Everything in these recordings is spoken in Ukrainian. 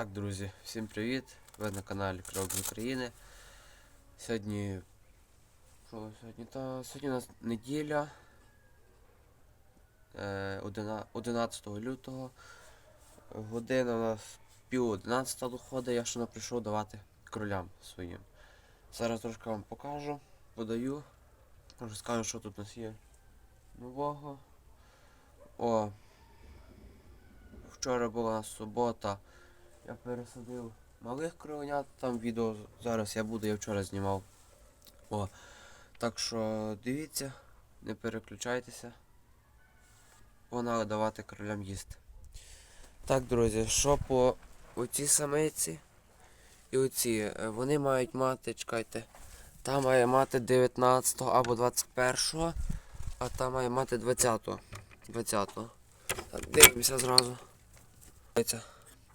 Так, друзі, всім привіт! Ви на каналі Крок з України. Сьогодні. Що сьогодні? Та сьогодні у нас неділя. Е, 11 лютого. Година у нас пів 11 доходить, я ще не прийшов давати кролям своїм. Зараз трошки вам покажу, подаю. Розкажу, що тут у нас є нового. О, вчора була субота. Я пересадив малих кровенят, там відео зараз я буду, я вчора знімав. О, так що дивіться, не переключайтеся. Погнали давати кролям їсти. Так, друзі, що по оцій самиці і оці, е, вони мають мати, чекайте, та має мати 19 або 21, а та має мати 20. 20. Так, дивимося зразу.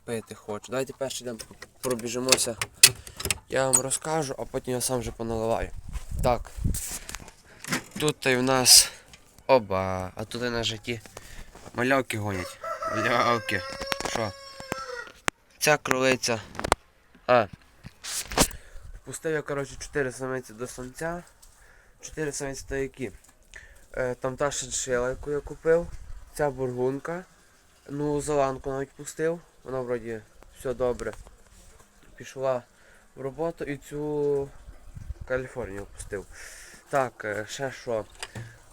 Пити хочу. Давайте перший день пробіжимося. Я вам розкажу, а потім я сам вже поналиваю. Так. Тут в нас. Оба, а тут і на житті малявки гонять. Малявки. Що? Ця кролиця. А. Пустив я, коротше, 4 самиці до самця. 4 самиці то які. Е, там та шиншила, яку я купив. Ця бургунка. Ну, зеланку навіть пустив. Вона вроді все добре. Пішла в роботу і цю Каліфорнію пустив. Так, е, ще що.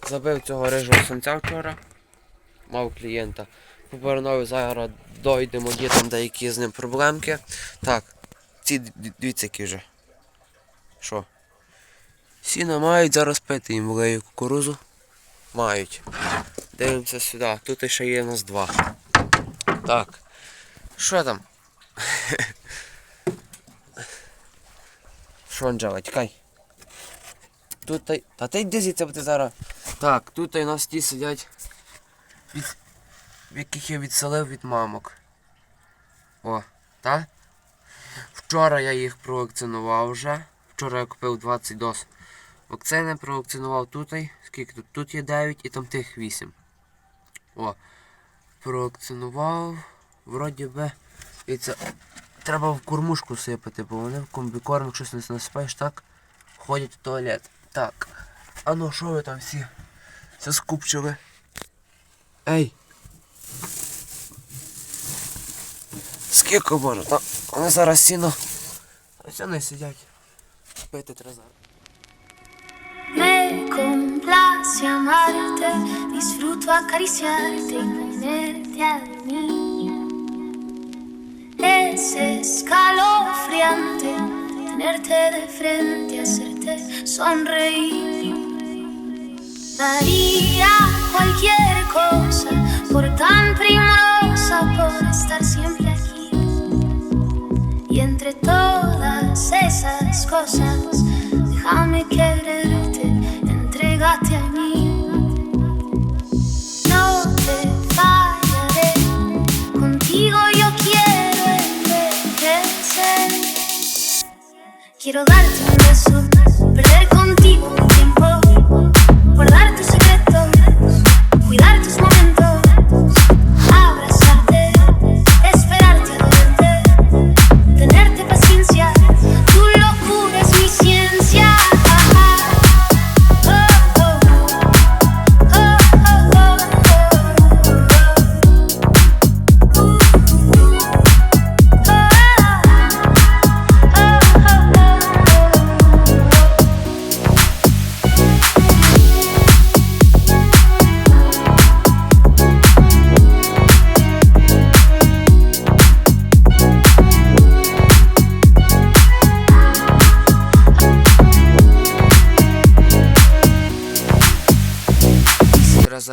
Забив цього рижого самця вчора. Мав клієнта. По Баранові зараз дойдемо, там деякі з ним проблемки. Так, ці дивіться які вже. Що? Сіна мають зараз пити їм влею кукурузу. Мають. Дивимося сюди. Тут ще є нас два. Так. Що там? Що, Анджела, тікай. Тут та... Та ти йди звідси, бо ти зараз. Так, тут у нас ті сидять, від... яких я відселив від мамок. О, та? Вчора я їх провакцинував вже. Вчора я купив 20 доз. Вакцини провакцинував тут. Скільки тут? Тут є 9 і там тих 8. О. Провакцинував. Вроді би. І це треба в кормушку сипати, бо вони в комбікорм, щось не насипаєш, так ходять в туалет. Так. А ну що ви там всі? Все скупчили. Ей! Скільки можна? Та вони зараз сіно. Ось вони сидять. Пити треба. Me complace amarte, disfruto acariciarte y tenerte a mí. Es escalofriante tenerte de frente, hacerte sonreír. Daría cualquier cosa por tan primorosa, por estar siempre aquí. Y entre todas esas cosas, déjame quererte, entrégate a mí. Quiero darte un beso, perder contigo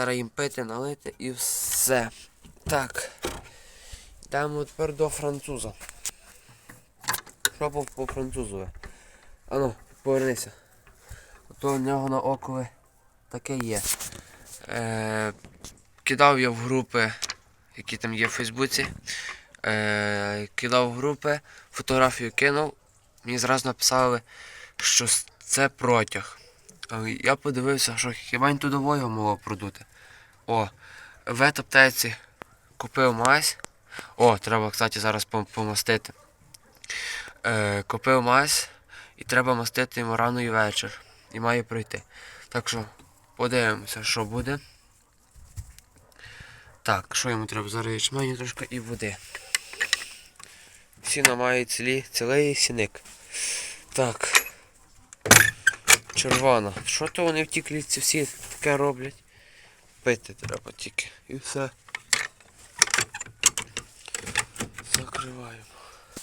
зараз їм пити, налити і все. Так. Йдемо тепер до француза. Що по, по французове? Ану, повернися. То у нього на окови таке є. Е, кидав я в групи, які там є в Фейсбуці. Е, кидав в групи, фотографію кинув. Мені зразу написали, що це протяг. Я подивився, що хіба він туди його могло продути. О, в аптеці купив мазь, О, треба, кстати, зараз помастити. Е, купив мазь і треба мастити йому рано і вечір. І має пройти. Так що подивимося, що буде. Так, що йому треба? Зараз ячменю трошки і води. Сіно має цілі, цілий сіник. Так. Червона. Що то вони в тій клітці всі таке роблять? Пити треба тільки. І все. Закриваємо.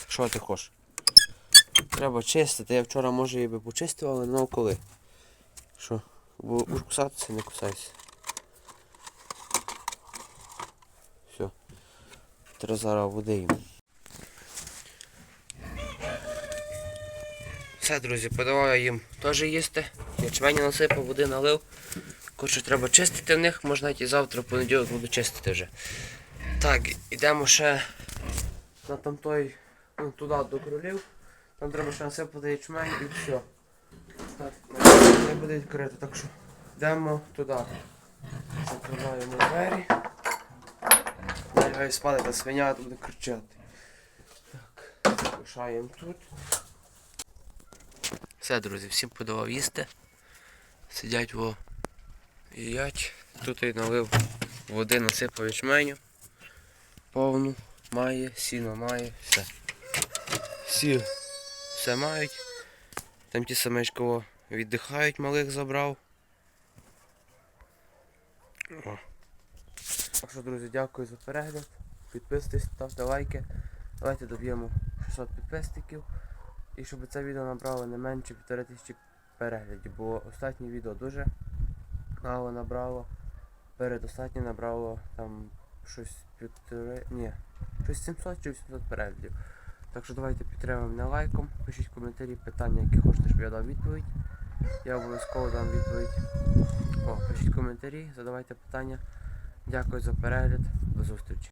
Що ти хочеш? Треба чистити. Я вчора може її би почистив, але ну коли. Що? Бо кусатися, не кусайся. Все. Треба зараз їм. Все, друзі, подавав я їм теж їсти. Ячмені насипав, води налив. Коротше, треба чистити в них, можна і завтра, в понеділок буду чистити вже. Так, ідемо ще на там ну, туди до кролів. Там треба ще насипати ячмень і все. Так, не буде відкрито, так що йдемо туди. Закриваємо двері. Лягаю спати, та свиня буде кричати. Так, лишаємо тут. Все, друзі, всім подавав їсти. Сидять во їдять. Тут я налив води, насипав ячменю. Повну. Має, сіно має, все. Всі все мають. Там ті самечки о, віддихають, малих забрав. О. Так що, друзі, дякую за перегляд. Підписуйтесь, ставте лайки. Давайте доб'ємо 600 підписників. І щоб це відео набрало не менше 1500 переглядів, бо останнє відео дуже мало набрало. Передостатнє набрало там щось півтори. Ні, щось 700 чи 800 переглядів. Так що давайте підтримуємо мене лайком, пишіть коментарі, питання, які хочете, щоб я дав відповідь. Я обов'язково дам відповідь. О, пишіть коментарі, задавайте питання. Дякую за перегляд. До зустрічі.